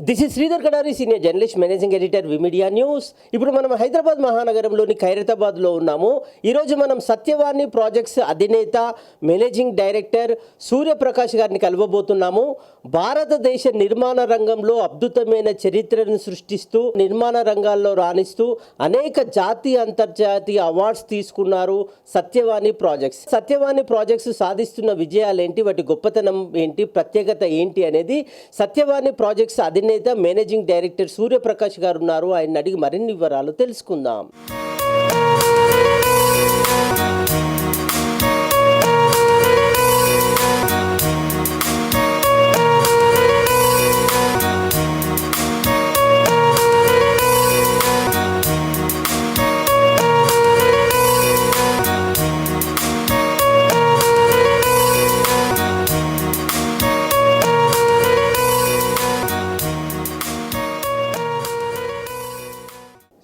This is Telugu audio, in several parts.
This is Sridhar Kadari senior journalist managing editor V Media news ఇప్పుడు మనం హైదరాబాద్ మహానగరంలోని ఖైరతాబాద్లో ఉన్నాము. ఈరోజు మనం సత్యవాణి ప్రాజెక్ట్స్ అధినేత మేనేజింగ్ డైరెక్టర్ సూర్యప్రకాష్ గారిని కలవబోతున్నాము. భారతదేశ నిర్మాణ రంగంలో అద్భుతమైన చరిత్రను సృష్టిస్తూ నిర్మాణ రంగాల్లో రాణిస్తూ అనేక జాతీయ అంతర్జాతీయ అవార్డ్స్ తీసుకున్నారు సత్యవాణి ప్రాజెక్ట్స్ సత్యవాణి ప్రాజెక్ట్స్ సాధిస్తున్న విజయాలు ఏంటి వాటి గొప్పతనం ఏంటి? ప్రత్యేకత ఏంటి? అనేది సత్యవాణి ప్రాజెక్ట్స్ అధినేత మేనేజింగ్ డైరెక్టర్ సూర్యప్రకాష్ గారు ఉన్నారు ఆయన అడిగి మరిన్ని వివరాలు తెలుసుకుందాం.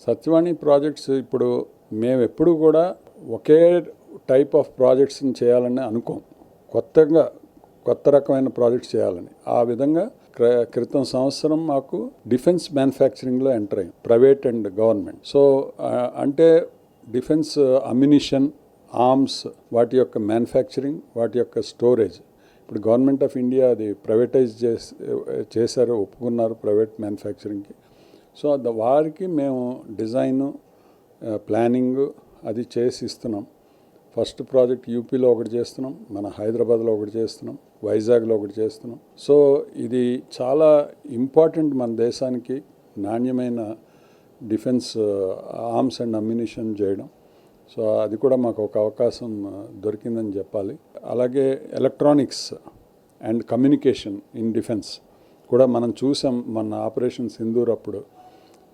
సత్యవాణి ప్రాజెక్ట్స్ ఇప్పుడు మేము ఎప్పుడు కూడా ఒకే టైప్ ఆఫ్ ప్రాజెక్ట్స్ని చేయాలని అనుకోం. కొత్తగా కొత్త రకమైన ప్రాజెక్ట్స్ చేయాలని. ఆ విధంగా క్ర- క్రితం సంవత్సరం మాకు డిఫెన్స్ మ్యానుఫ్యాక్చరింగ్లో ఎంటర్ అయ్యాం ప్రైవేట్ అండ్ గవర్నమెంట్. సో అంటే డిఫెన్స్ అమ్యునిషన్ ఆర్మ్స్ వాటి యొక్క మ్యానుఫ్యాక్చరింగ్ వాటి యొక్క స్టోరేజ్. ఇప్పుడు గవర్నమెంట్ ఆఫ్ ఇండియా అది ప్రైవేటైజ్ చేసి చేశారు ఒప్పుకున్నారు ప్రైవేట్ మ్యానుఫ్యాక్చరింగ్కి. సో ద- వారికి మేము డిజైను ప్లానింగ్ అది చేసి ఇస్తున్నాం. ఫస్ట్ ప్రాజెక్ట్ యూపీలో ఒకటి చేస్తున్నాం మన హైదరాబాద్లో ఒకటి చేస్తున్నాం వైజాగ్లో ఒకటి చేస్తున్నాం. సో ఇది చాలా ఇంపార్టెంట్ మన దేశానికి నాణ్యమైన డిఫెన్స్ ఆర్మ్స్ అండ్ అమ్యునిషన్ చేయడం. సో అది కూడా మాకు ఒక అవకాశం దొరికిందని చెప్పాలి. అలాగే electronics and communication in defence కూడా మనం చూసాం మన ఆపరేషన్ సింధూర్ అప్పుడు.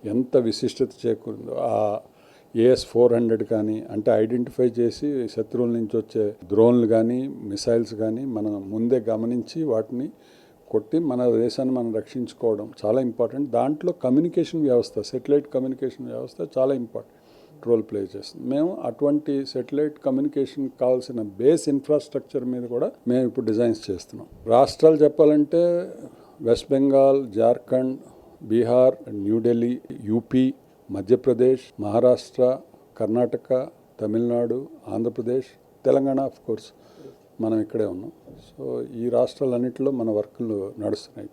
ఎంత విశిష్టత చేకూరిందో. ఆ ఏఎస్ ఫోర్ హండ్రెడ్ కానీ అంటే ఐడెంటిఫై చేసి శత్రువుల నుంచి వచ్చే డ్రోన్లు కానీ మిసైల్స్ కానీ మనం ముందే గమనించి వాటిని కొట్టి మన దేశాన్ని మనం రక్షించుకోవడం చాలా ఇంపార్టెంట్. దాంట్లో కమ్యూనికేషన్ వ్యవస్థ సెటిలైట్ కమ్యూనికేషన్ వ్యవస్థ చాలా ఇంపార్టెంట్ రోల్ ప్లే చేస్తుంది. మేము అటువంటి సెటిలైట్ కమ్యూనికేషన్ కావాల్సిన బేస్ ఇన్ఫ్రాస్ట్రక్చర్ మీద కూడా మేము ఇప్పుడు డిజైన్స్ చేస్తున్నాం. రాష్ట్రాలు చెప్పాలంటే West Bengal Jharkhand Bihar New Delhi UP Madhya Pradesh Maharashtra Karnataka Tamil Nadu Andhra Pradesh Telangana of course మనం ఇక్కడే ఉన్నాం. సో ఈ రాష్ట్రాలన్నింటిలో మన వర్కులు నడుస్తున్నాయి.